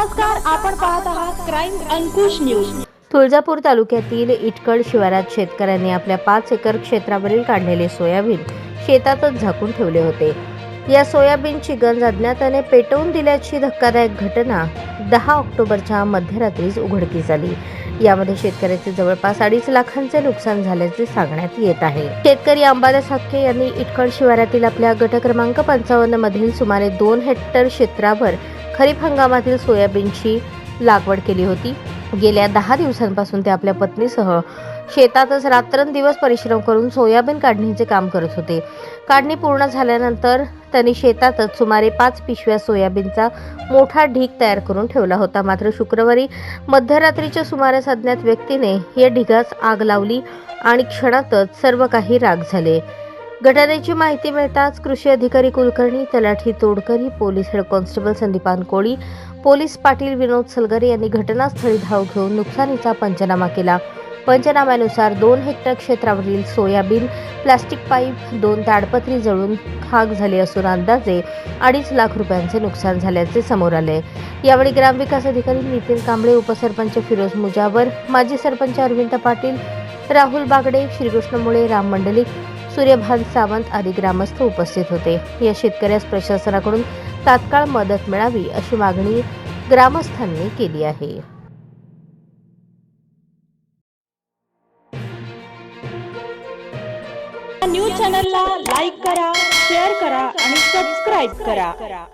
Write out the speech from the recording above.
नमस्कार आपण पाहत आहात क्राईम अंकुश न्यूज तुळजापूर तालुक्यातील इटकळ शिवारात शेतकऱ्यांनी आपल्या पाच एकर क्षेत्रावरील काढलेले सोयाबीन शेतातच झाकून ठेवले होते. या सोयाबीनची गंज अज्ञाताने पेटवून दिल्याची धक्कादायक घटना दहा ऑक्टोबरच्या मध्यरात्रीच उघडकीस आली. यामध्ये शेतकऱ्याचे जवळपास अडीच लाखांचे नुकसान झाल्याचे सांगण्यात येत आहे. शेतकरी अंबादास हक्के यांनी इटकळ शिवारातील आपल्या गट क्रमांक पंचावन्न मधील सुमारे दोन हेक्टर क्षेत्रावर खरीप हंगामातील सोयाबीनची लागवड केली होती. गेल्या दहा दिवसांपासून ते आपल्या पत्नीसह शेतातच रात्रंदिवस परिश्रम करून सोयाबीन काढणीचे काम करत होते. काढणी पूर्ण झाल्यानंतर त्यांनी शेतातच सुमारे पाच पिशव्या सोयाबीनचा मोठा ढीग तयार करून ठेवला होता. मात्र शुक्रवारी मध्यरात्रीच्या सुमारास अज्ञात व्यक्तीने या ढिगास आग लावली आणि क्षणातच सर्व काही राग झाले. घटनेची माहिती मिळताच कृषी अधिकारी कुलकर्णी तलाठी Todkari police head constable Sandipan Koli police Patil Vinod Salgare यांनी घटनास्थळी धाव घेऊन नुकसानीचा पंचनामा केला. पंचनाम्यानुसार दोन हेक्टर क्षेत्रावरील सोयाबीन प्लास्टिक पाईप दोन ताडपत्री जळून खाक झाली असून अंदाजे अडीच लाख रुपयांचे नुकसान झाल्याचे समोर आले. यावेळी ग्रामविकास अधिकारी नितीन कांबळे उपसरपंच फिरोज मुजावर माजी सरपंच अरविंद पाटील राहुल बागडे श्रीकृष्ण मुळे राम मंडलिक सूर्यभान सावंत आदी ग्रामस्थ उपस्थित होते. या शेतकऱ्यास प्रशासनाकडून तात्काळ मदत मिळावी अशी मागणी ग्रामस्थांनी केली आहे. न्यूज चॅनलला लाईक करा शेअर करा आणि सबस्क्राईब करा.